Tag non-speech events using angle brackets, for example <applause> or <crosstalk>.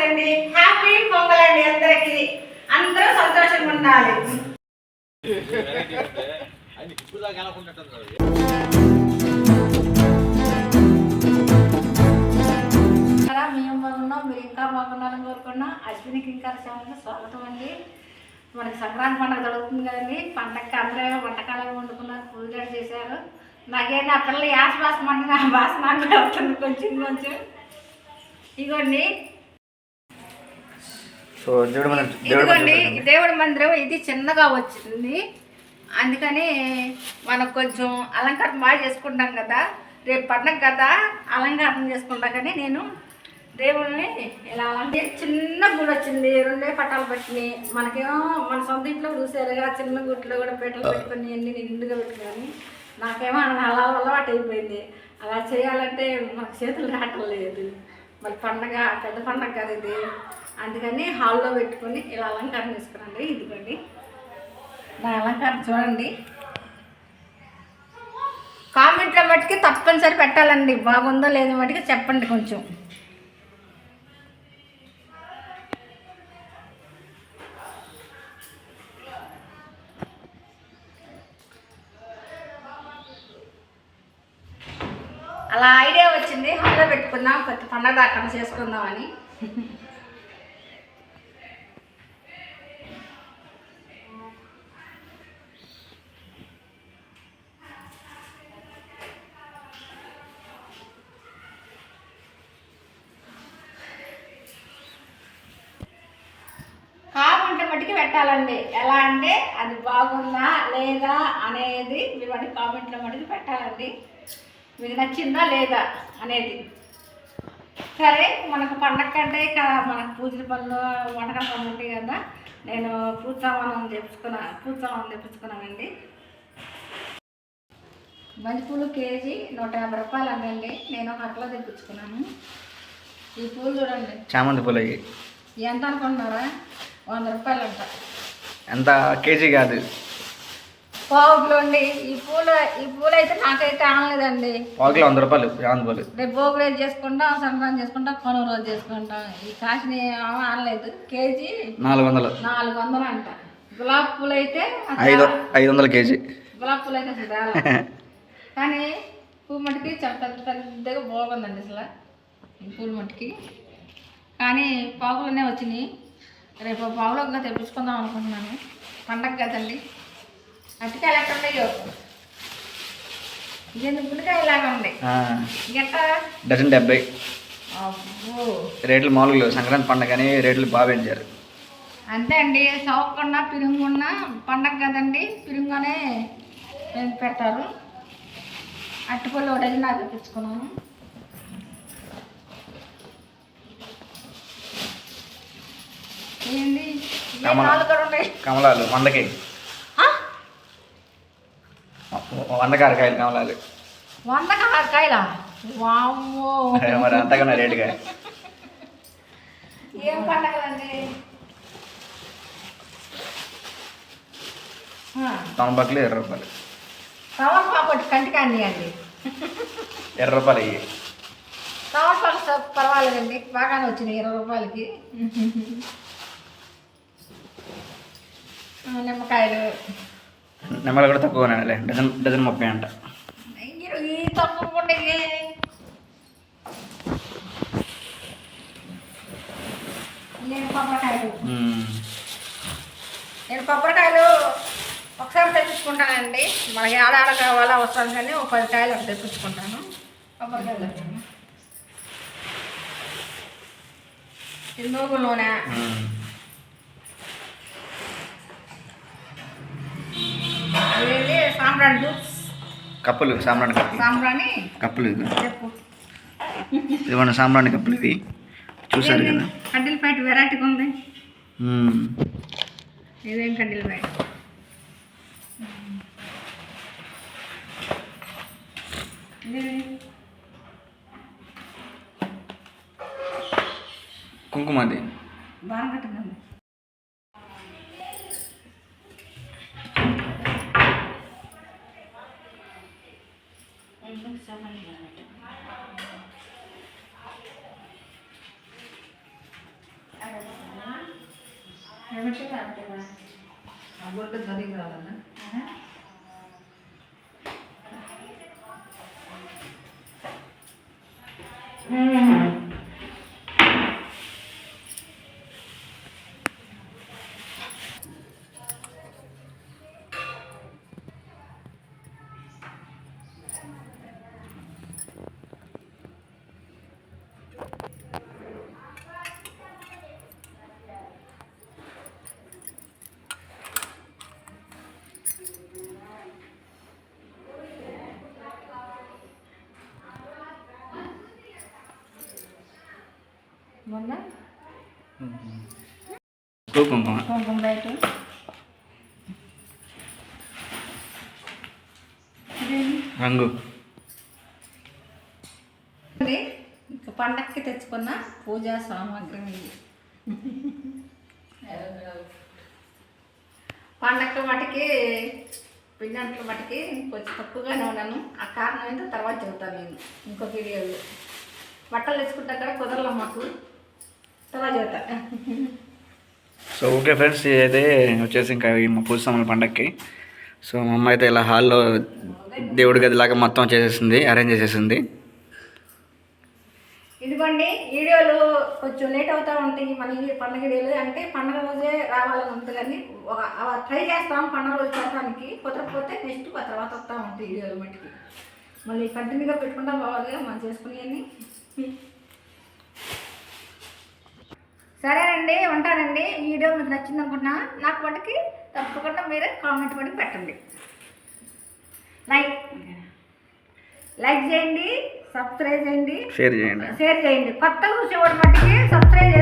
నమస్తే అండి హ్యాపీ పొంగల్ అండి అందరికి. అందరూ సంతోషంగా ఉండాలి. మేము బాగున్నాం మీరు ఇంకా బాగున్నారని కోరుకున్నాం అశ్వినికి ఇంకా ఛానల్కి స్వాగతం అండి. మనకి సంక్రాంతి పండుగ జరుగుతుంది కదండి. పండగకి అందరూ వంటకాలు వండుకున్నారు పూజలు చేశారు. నాకేం నా పిల్లలు యాస భాష మండి నా భాష నాకు వెళ్తుంది కొంచెం కొంచెం. ఇగోండి సో దేవుడు మన దేవుడు ఇదిగోండి మన దేవుడి మందిరం ఇది చిన్నగా వచ్చింది. అందుకని మనకు కొంచెం అలంకరణ బాగా చేసుకుంటాం కదా. రేపు పండగ కదా అలంకరణ చేసుకుంటాం కానీ నేను దేవుడిని ఇలా అంటే చిన్న గుడి వచ్చింది. రెండే పట్టాలు పట్టినాయి. మనకేమో మన సొంత ఇంట్లో చూసారుగా చిన్న గుట్లో కూడా పెట్టలు పెట్టుకొని అన్ని నిండుగా పెట్టుకొని నాకేమో అలా అలవాటు అయిపోయింది. అలా చేయాలంటే మనకు చేతులు రావటం లేదు. మరి పండగ పెద్ద పండగ కదా ఇది. అందుకని హాల్లో పెట్టుకొని ఇలా అలంకారం చేసుకురండి ఇదిగోండి. నా అలంకారం చూడండి. కామెంట్లో మట్టుకి తప్పనిసరి పెట్టాలండి. బాగుందో లేదో మట్టుకి చెప్పండి కొంచెం. అలా ఐడియా వచ్చింది. హాల్లో పెట్టుకుందాం. కొత్త పండగ అక్కడ చేసుకుందామని. మట్టుకి పెట్టాలండి. ఎలా అంటే అది బాగుందా లేదా అనేది మీరు మటుకు కామెంట్లో మటుకు పెట్టాలండి. మీకు నచ్చిందా లేదా అనేది. సరే మనకు పండగ కంటే ఇక మనకు పూజల పనులు వంటకాల పనులు ఉంటాయి కదా నేను పూజ సామానం తెప్పించుకున్నా పూజ సామానం తెప్పించుకున్నానండి. బంతిపూలు కేజీ నూట యాభై రూపాయలు అండి. నేను అట్లా తెప్పించుకున్నాను. ఈ పూలు చూడండి. చామంతి పూలు ఎంత అనుకుంటున్నారా? వంద రూపాయలు అంట ఎంత? కేజీ కాదు. పావు కిలో అండి. ఈ పూలు ఈ పూలు అయితే నాకైతే ఆనలేదండి. పావు కిలో వంద రూపాయలు చామంతి పూలు. రేపు భోగి రోజు చేసుకుంటాం సంక్రాంతి చేసుకుంటాం కనుమ రోజు చేసుకుంటాం. ఈ కాసిన ఆనలేదు. కేజీ నాలుగు వందలు. నాలుగు వందలు అంట గులాబీ పూలు అయితే ఐదు ఐదు వందల కేజీ. గులాబీ పూలు అయితే అసలు. <laughs> కానీ పువ్వు మట్టికి చాలా పెద్ద పెద్దగా బాగుందండి అసలు. ఈ పూల మట్టికి. కానీ పావులనే వచ్చినాయి. రేపు పావులుగా తెప్పించుకుందాం అనుకుంటున్నాను. పండగ కదండి అరటికాయలు ఎక్కడ ఉన్నాయో? ఇదేందుకు గుండెకాయ ఇలాగా ఉంది. గట్ట డజన్ డెబ్బై. అబ్బో. రేట్లు మామూలుగా. సంక్రాంతి పండుగ అని రేట్లు బాగా పెంచారు. అంతే అండి. చౌకకుండా పిరుగున్న పండగ కదండి పిరుగుగానే పెడతారు. అట్టుపళ్ళు ఒక డజన్ నాకు ఏంది? కమలాలు వందకి? వంద కారకాయలు కమలాలు వంద కా- కాయలా వామ్మో. మరి అంతకన్నా రేటుగా. ఏం పండగలండి? తమలపాకులు ఇరవై రూపాయలు. తమలపాకు ఒకటి కంటికి అండి ఇరవై రూపాయలు అయ్యి తమలపాకు పర్వాలేదండి బాగానే వచ్చినాయి ఇరవై రూపాయలకి ఆ, నిమ్మకాయలు. నెమ్మలు కూడా తక్కువనే డజన్ డజన్ ముప్పై అంట. ఈ తక్కువ కొబ్బరికాయలు. నేను కొబ్బరికాయలు ఒకసారి తెప్పించుకుంటానండి. మనకి ఆడాడ కావాలా అవసరం కానీ ఒక పది కాయలు అక్కడ తెప్పించుకుంటాను. కొబ్బరికాయలు ఇది నూగుల నూనె. సాంబ్రాణి జ్యూస్ కప్పులు సాంబ్రాణి కప్పులు. సాంబ్రాణి కప్పులు ఇవి. చెప్పు. ఇదిగోండి సాంబ్రాణి కప్పులు ఇవి? చూసారు కదా? కడ్డీల ప్యాట్ వెరైటీగా ఉంది. ఇదేం కడ్డీల ప్యాట్? ఇది కుంకుమది. బాగా కట్టింది ఎందుకు సమయం అమౌంట్ ధరికి రావాలన్నా Mm-hmm. మొన్న? ఉప్పు కుంకుమ కుంకుమ బయట రంగు. ఇది ఇంకా పండక్కి తెచ్చుకున్న పూజా సామాగ్రి ఇది. పండగ వాటికి పిండంట్ల వాటికి కొంచెం తక్కువగానే ఉన్నాను. ఆ కారణం ఏంటో తర్వాత చెబుతాను నేను ఇంకొక వీడియోలో. బట్టలు తెచ్చుకుంటా కూడా కుదరలే మాకు. సో ఓకే ఫ్రెండ్స్ ఇదైతే వచ్చేసి ఇంకా మా పూజ పండక్కి. సో మా అమ్మ అయితే ఇలా హాల్లో దేవుడి గదిలాగా మొత్తం చేసేసింది అరేంజ్ చేసేసింది. ఇదిగోండి వీడియోలు కొంచెం లేట్ అవుతూ ఉంటాయి. మన ఈ పండుగ వీడియోలు. అంటే పండుగ రోజే రావాలని ఉంది కానీ ట్రై చేస్తాం పండుగ రోజు చేస్తానికి. కుదరకపోతే నెక్స్ట్ ఆ తర్వాత వస్తూ ఉంటాయి వీడియోలు మట్టికి. మళ్ళీ కంటిన్యూగా పెట్టుకుంటాం బాగా మనం చేసుకునేవన్నీ. సరేనండి ఉంటానండి. ఈ వీడియో మీకు నచ్చింది అనుకుంటున్నా నాకు మటుకి తప్పకుండా మీరే కామెంట్ కూడా పెట్టండి. లైక్ లైక్ చేయండి సబ్స్క్రైబ్ చేయండి. షేర్ చేయండి. షేర్ చేయండి. కొత్తగా చూసేవాడి మట్టికి సబ్స్క్రైబ్